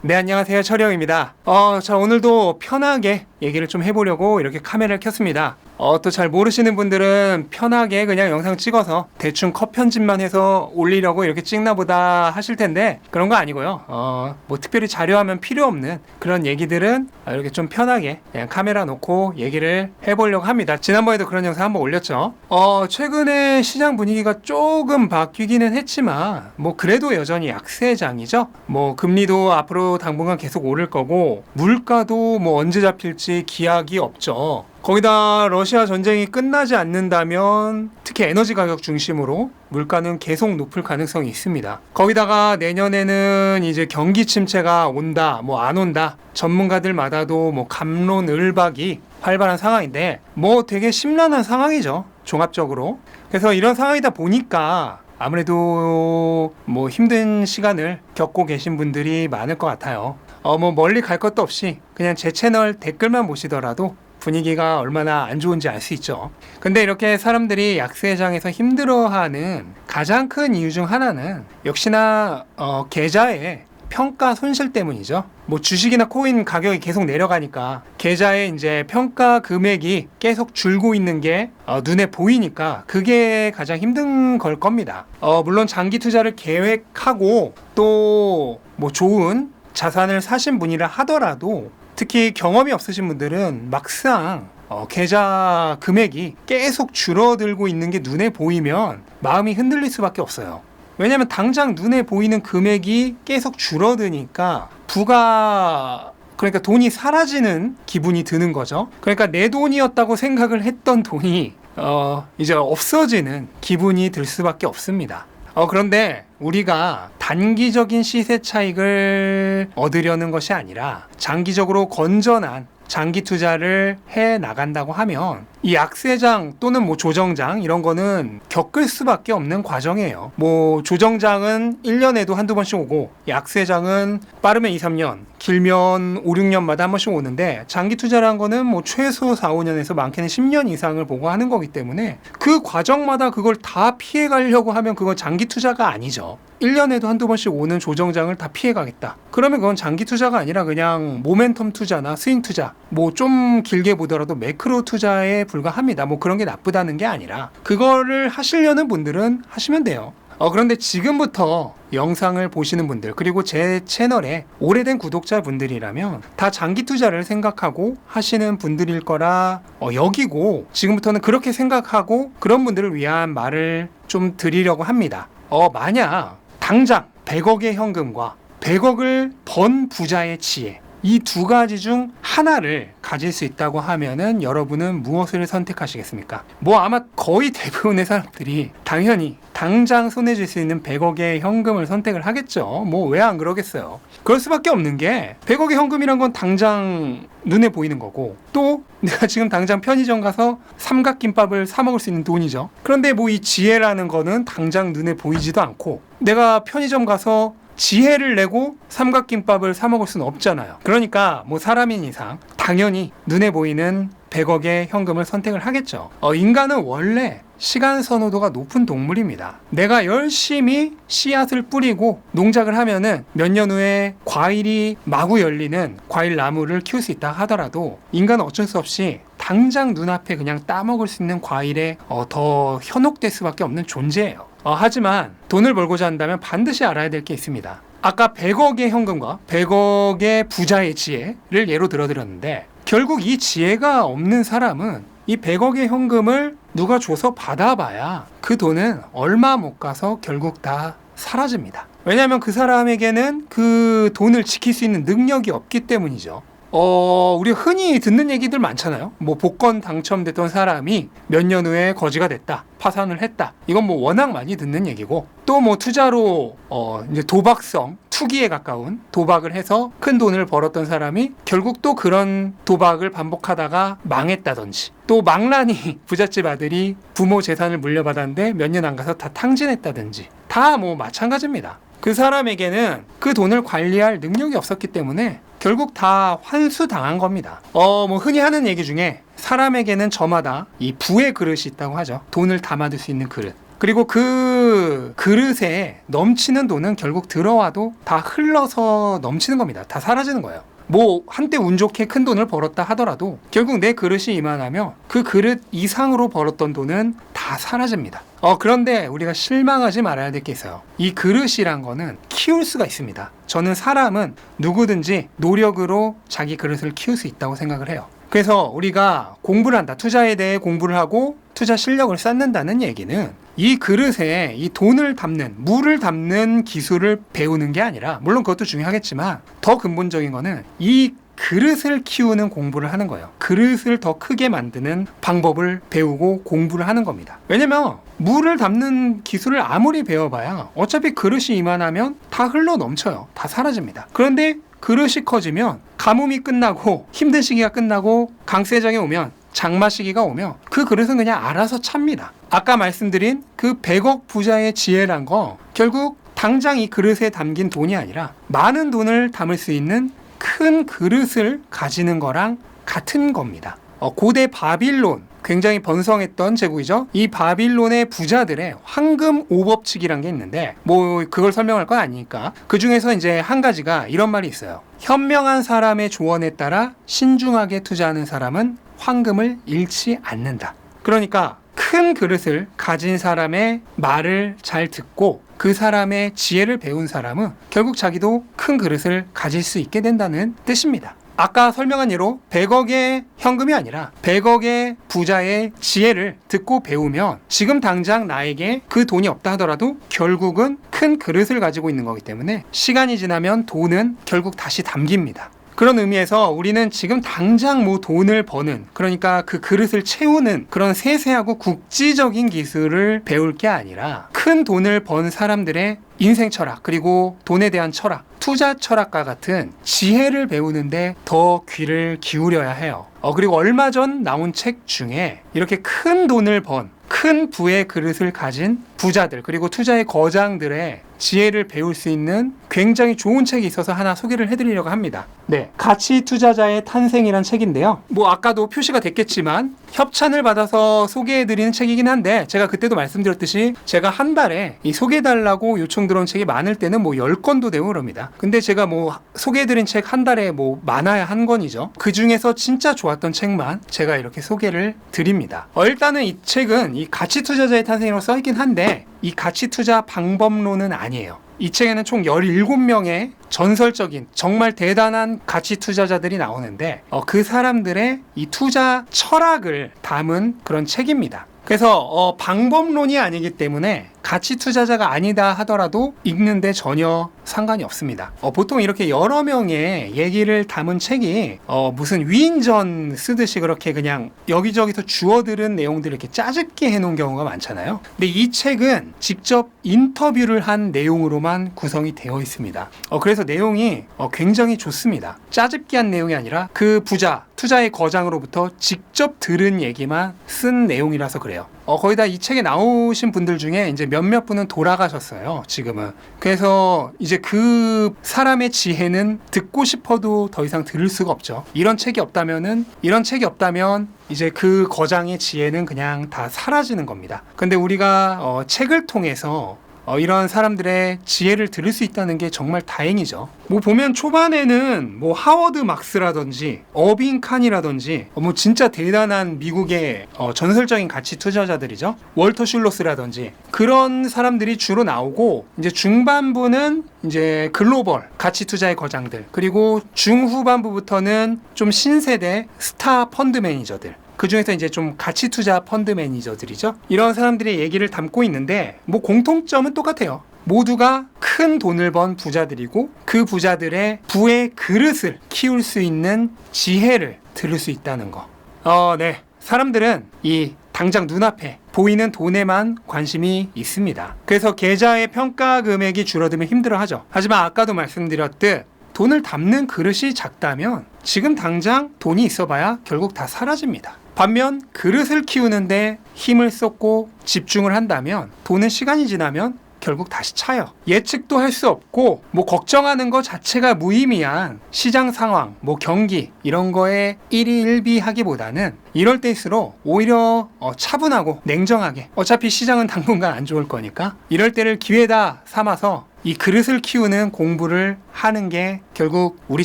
네, 안녕하세요. 철영입니다. 어, 자, 오늘도 편하게 얘기를 좀 해보려고 이렇게 카메라를 켰습니다. 어, 또 잘 모르시는 분들은 편하게 그냥 영상 찍어서 대충 컷 편집만 해서 올리려고 이렇게 찍나 보다 하실 텐데 그런 거 아니고요. 어, 뭐 특별히 자료하면 필요 없는 그런 얘기들은 이렇게 좀 편하게 그냥 카메라 놓고 얘기를 해보려고 합니다. 지난번에도 그런 영상 한번 올렸죠. 어, 최근에 시장 분위기가 조금 바뀌기는 했지만 뭐 그래도 여전히 약세장이죠. 뭐 금리도 앞으로 당분간 계속 오를 거고 물가도 뭐 언제 잡힐지 기약이 없죠. 거기다 러시아 전쟁이 끝나지 않는다면 특히 에너지 가격 중심으로 물가는 계속 높을 가능성이 있습니다. 거기다가 내년에는 이제 경기 침체가 온다, 뭐 안 온다. 전문가들마다도 뭐 감론을박이 활발한 상황인데 뭐 되게 심란한 상황이죠. 종합적으로. 그래서 이런 상황이다 보니까 아무래도 뭐 힘든 시간을 겪고 계신 분들이 많을 것 같아요. 어, 뭐 멀리 갈 것도 없이 그냥 제 채널 댓글만 보시더라도 분위기가 얼마나 안 좋은지 알 수 있죠. 근데 이렇게 사람들이 약세장에서 힘들어하는 가장 큰 이유 중 하나는 역시나 어, 계좌의 평가 손실 때문이죠. 뭐 주식이나 코인 가격이 계속 내려가니까 계좌의 이제 평가 금액이 계속 줄고 있는 게 어, 눈에 보이니까 그게 가장 힘든 걸 겁니다. 어, 물론 장기 투자를 계획하고 또 뭐 좋은 자산을 사신 분이라 하더라도 특히 경험이 없으신 분들은 막상 어, 계좌 금액이 계속 줄어들고 있는 게 눈에 보이면 마음이 흔들릴 수밖에 없어요. 왜냐하면 당장 눈에 보이는 금액이 계속 줄어드니까 부가 그러니까 돈이 사라지는 기분이 드는 거죠. 그러니까 내 돈이었다고 생각을 했던 돈이 어, 이제 없어지는 기분이 들 수밖에 없습니다. 어, 그런데 우리가 단기적인 시세 차익을 얻으려는 것이 아니라 장기적으로 건전한 장기 투자를 해 나간다고 하면 이 약세장 또는 뭐 조정장 이런 거는 겪을 수밖에 없는 과정이에요. 뭐 조정장은 1년에도 한두 번씩 오고 약세장은 빠르면 2, 3년, 길면 5, 6년마다 한 번씩 오는데 장기 투자라는 거는 뭐 최소 4, 5년에서 많게는 10년 이상을 보고 하는 거기 때문에 그 과정마다 그걸 다 피해 가려고 하면 그건 장기 투자가 아니죠. 1년에도 한두 번씩 오는 조정장을 다 피해 가겠다. 그러면 그건 장기 투자가 아니라 그냥 모멘텀 투자나 스윙 투자, 뭐 좀 길게 보더라도 매크로 투자에 불과합니다. 뭐 그런 게 나쁘다는 게 아니라 그거를 하시려는 분들은 하시면 돼요. 어, 그런데 지금부터 영상을 보시는 분들, 그리고 제 채널에 오래된 구독자분들이라면 다 장기 투자를 생각하고 하시는 분들일 거라 어, 여기고 지금부터는 그렇게 생각하고 그런 분들을 위한 말을 좀 드리려고 합니다. 어, 만약 당장 100억의 현금과 100억을 번 부자의 지혜, 이 두 가지 중 하나를 가질 수 있다고 하면은 여러분은 무엇을 선택하시겠습니까? 뭐 아마 거의 대부분의 사람들이 당연히 당장 손에 쥘수 있는 100억의 현금을 선택을 하겠죠. 뭐 왜 안 그러겠어요. 그럴 수밖에 없는 게 100억의 현금이란 건 당장 눈에 보이는 거고 또 내가 지금 당장 편의점 가서 삼각김밥을 사 먹을 수 있는 돈이죠. 그런데 뭐 이 지혜라는 거는 당장 눈에 보이지도 않고 내가 편의점 가서 지혜를 내고 삼각김밥을 사 먹을 수는 없잖아요. 그러니까 뭐 사람인 이상 당연히 눈에 보이는 100억의 현금을 선택을 하겠죠. 어, 인간은 원래 시간 선호도가 높은 동물입니다. 내가 열심히 씨앗을 뿌리고 농작을 하면은 몇 년 후에 과일이 마구 열리는 과일 나무를 키울 수 있다 하더라도 인간은 어쩔 수 없이 당장 눈앞에 그냥 따먹을 수 있는 과일에 어, 더 현혹될 수밖에 없는 존재예요. 어, 하지만 돈을 벌고자 한다면 반드시 알아야 될 게 있습니다. 아까 100억의 현금과 100억의 부자의 지혜를 예로 들어드렸는데 결국 이 지혜가 없는 사람은 이 100억의 현금을 누가 줘서 받아봐야 그 돈은 얼마 못 가서 결국 다 사라집니다. 왜냐하면 그 사람에게는 그 돈을 지킬 수 있는 능력이 없기 때문이죠. 어, 우리 흔히 듣는 얘기들 많잖아요. 뭐 복권 당첨됐던 사람이 몇 년 후에 거지가 됐다. 파산을 했다. 이건 뭐 워낙 많이 듣는 얘기고 또 뭐 투자로 어, 이제 도박성 투기에 가까운 도박을 해서 큰 돈을 벌었던 사람이 결국 또 그런 도박을 반복하다가 망했다든지 또 망나니 부잣집 아들이 부모 재산을 물려받았는데 몇 년 안 가서 다 탕진했다든지 다 뭐 마찬가지입니다. 그 사람에게는 그 돈을 관리할 능력이 없었기 때문에 결국 다 환수당한 겁니다. 어, 뭐 흔히 하는 얘기 중에 사람에게는 저마다 이 부의 그릇이 있다고 하죠. 돈을 담아둘 수 있는 그릇. 그리고 그그 그릇에 넘치는 돈은 결국 들어와도 다 흘러서 넘치는 겁니다. 다 사라지는 거예요. 뭐 한때 운 좋게 큰 돈을 벌었다 하더라도 결국 내 그릇이 이만하면 그 그릇 이상으로 벌었던 돈은 다 사라집니다. 어 그런데 우리가 실망하지 말아야 될 게 있어요. 이 그릇이란 거는 키울 수가 있습니다. 저는 사람은 누구든지 노력으로 자기 그릇을 키울 수 있다고 생각을 해요. 그래서 우리가 공부를 한다. 투자에 대해 공부를 하고 투자 실력을 쌓는다는 얘기는 이 그릇에 이 돈을 담는, 물을 담는 기술을 배우는 게 아니라, 물론 그것도 중요하겠지만, 더 근본적인 거는 이 그릇을 키우는 공부를 하는 거예요. 그릇을 더 크게 만드는 방법을 배우고 공부를 하는 겁니다. 왜냐면 물을 담는 기술을 아무리 배워봐야 어차피 그릇이 이만하면 다 흘러 넘쳐요. 다 사라집니다. 그런데 그릇이 커지면 가뭄이 끝나고 힘든 시기가 끝나고 강세장이 오면 장마 시기가 오면 그 그릇은 그냥 알아서 찹니다. 아까 말씀드린 그 100억 부자의 지혜란 거 결국 당장 이 그릇에 담긴 돈이 아니라 많은 돈을 담을 수 있는 큰 그릇을 가지는 거랑 같은 겁니다. 어, 고대 바빌론 굉장히 번성했던 제국이죠. 이 바빌론의 부자들의 황금 오법칙이란 게 있는데 뭐 그걸 설명할 건 아니니까 그 중에서 이제 한 가지가 이런 말이 있어요. 현명한 사람의 조언에 따라 신중하게 투자하는 사람은 황금을 잃지 않는다. 그러니까 큰 그릇을 가진 사람의 말을 잘 듣고 그 사람의 지혜를 배운 사람은 결국 자기도 큰 그릇을 가질 수 있게 된다는 뜻입니다. 아까 설명한 예로 100억의 현금이 아니라 100억의 부자의 지혜를 듣고 배우면 지금 당장 나에게 그 돈이 없다 하더라도 결국은 큰 그릇을 가지고 있는 거기 때문에 시간이 지나면 돈은 결국 다시 담깁니다. 그런 의미에서 우리는 지금 당장 뭐 돈을 버는 그러니까 그 그릇을 채우는 그런 세세하고 국지적인 기술을 배울 게 아니라 큰 돈을 번 사람들의 인생 철학 그리고 돈에 대한 철학 투자 철학과 같은 지혜를 배우는데 더 귀를 기울여야 해요. 어 그리고 얼마 전 나온 책 중에 이렇게 큰 돈을 번 큰 부의 그릇을 가진 부자들 그리고 투자의 거장들의 지혜를 배울 수 있는 굉장히 좋은 책이 있어서 하나 소개를 해드리려고 합니다. 네, 가치 투자자의 탄생이란 책인데요. 뭐 아까도 표시가 됐겠지만 협찬을 받아서 소개해드리는 책이긴 한데 제가 그때도 말씀드렸듯이 제가 한 달에 이 소개해달라고 요청 들어온 책이 많을 때는 뭐 10건도 되고 그럽니다. 근데 제가 뭐 소개해드린 책 한 달에 뭐 많아야 한 권이죠. 그 중에서 진짜 좋았던 책만 제가 이렇게 소개를 드립니다. 어, 일단은 이 책은 이 가치 투자자의 탄생이라고 써있긴 한데 이 가치 투자 방법론은 아니에요. 이 책에는 총 17명의 전설적인 정말 대단한 가치 투자자들이 나오는데 어, 그 사람들의 이 투자 철학을 담은 그런 책입니다. 그래서 어, 방법론이 아니기 때문에 가치 투자자가 아니다 하더라도 읽는데 전혀 상관이 없습니다. 어, 보통 이렇게 여러 명의 얘기를 담은 책이 어, 무슨 위인전 쓰듯이 그렇게 그냥 여기저기서 주워들은 내용들을 이렇게 짜집게 해놓은 경우가 많잖아요. 근데 이 책은 직접 인터뷰를 한 내용으로만 구성이 되어 있습니다. 어, 그래서 내용이 어, 굉장히 좋습니다. 짜집게 한 내용이 아니라 그 부자, 투자의 거장으로부터 직접 들은 얘기만 쓴 내용이라서 그래요. 어, 거의 다 이 책에 나오신 분들 중에 이제 몇몇 분은 돌아가셨어요, 지금은. 그래서 이제 그 사람의 지혜는 듣고 싶어도 더 이상 들을 수가 없죠. 이런 책이 없다면은, 이런 책이 없다면 이제 그 거장의 지혜는 그냥 다 사라지는 겁니다. 근데 우리가 어, 책을 통해서 어, 이런 사람들의 지혜를 들을 수 있다는 게 정말 다행이죠. 뭐 보면 초반에는 뭐 하워드 막스라든지 어빈 칸이라든지 어, 뭐 진짜 대단한 미국의 어, 전설적인 가치 투자자들이죠. 월터 슐로스라든지 그런 사람들이 주로 나오고 이제 중반부는 이제 글로벌 가치 투자의 거장들 그리고 중후반부부터는 좀 신세대 스타 펀드 매니저들 그 중에서 이제 좀 가치 투자 펀드 매니저들이죠. 이런 사람들의 얘기를 담고 있는데 뭐 공통점은 똑같아요. 모두가 큰 돈을 번 부자들이고 그 부자들의 부의 그릇을 키울 수 있는 지혜를 들을 수 있다는 거. 어, 네. 사람들은 이 당장 눈앞에 보이는 돈에만 관심이 있습니다. 그래서 계좌의 평가 금액이 줄어들면 힘들어하죠. 하지만 아까도 말씀드렸듯 돈을 담는 그릇이 작다면 지금 당장 돈이 있어봐야 결국 다 사라집니다. 반면 그릇을 키우는데 힘을 쏟고 집중을 한다면 돈은 시간이 지나면 결국 다시 차요. 예측도 할 수 없고 뭐 걱정하는 것 자체가 무의미한 시장 상황, 뭐 경기 이런 거에 일희일비하기보다는 이럴 때일수록 오히려 어, 차분하고 냉정하게 어차피 시장은 당분간 안 좋을 거니까 이럴 때를 기회다 삼아서 이 그릇을 키우는 공부를 하는 게 결국 우리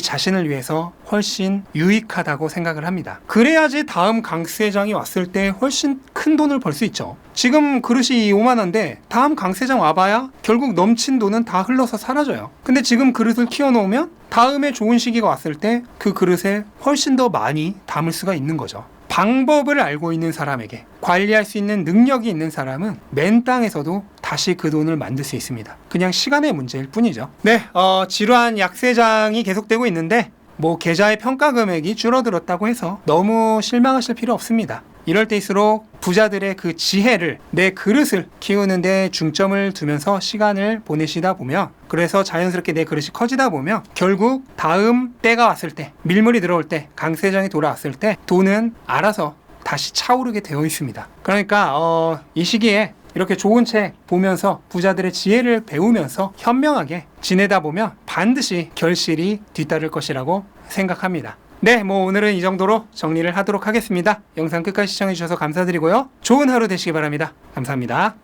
자신을 위해서 훨씬 유익하다고 생각을 합니다. 그래야지 다음 강세장이 왔을 때 훨씬 큰 돈을 벌 수 있죠. 지금 그릇이 5만 원인데 다음 강세장 와봐야 결국 넘친 돈은 다 흘러서 사라져요. 근데 지금 그릇을 키워놓으면 다음에 좋은 시기가 왔을 때 그 그릇에 훨씬 더 많이 담을 수가 있는 거죠. 방법을 알고 있는 사람에게 관리할 수 있는 능력이 있는 사람은 맨 땅에서도 다시 그 돈을 만들 수 있습니다. 그냥 시간의 문제일 뿐이죠. 네, 어, 지루한 약세장이 계속되고 있는데 뭐 계좌의 평가 금액이 줄어들었다고 해서 너무 실망하실 필요 없습니다. 이럴 때일수록 부자들의 그 지혜를 내 그릇을 키우는 데 중점을 두면서 시간을 보내시다 보면 그래서 자연스럽게 내 그릇이 커지다 보면 결국 다음 때가 왔을 때 밀물이 들어올 때 강세장이 돌아왔을 때 돈은 알아서 다시 차오르게 되어 있습니다. 그러니까 어, 이 시기에 이렇게 좋은 책 보면서 부자들의 지혜를 배우면서 현명하게 지내다 보면 반드시 결실이 뒤따를 것이라고 생각합니다. 네, 뭐 오늘은 이 정도로 정리를 하도록 하겠습니다. 영상 끝까지 시청해주셔서 감사드리고요. 좋은 하루 되시기 바랍니다. 감사합니다.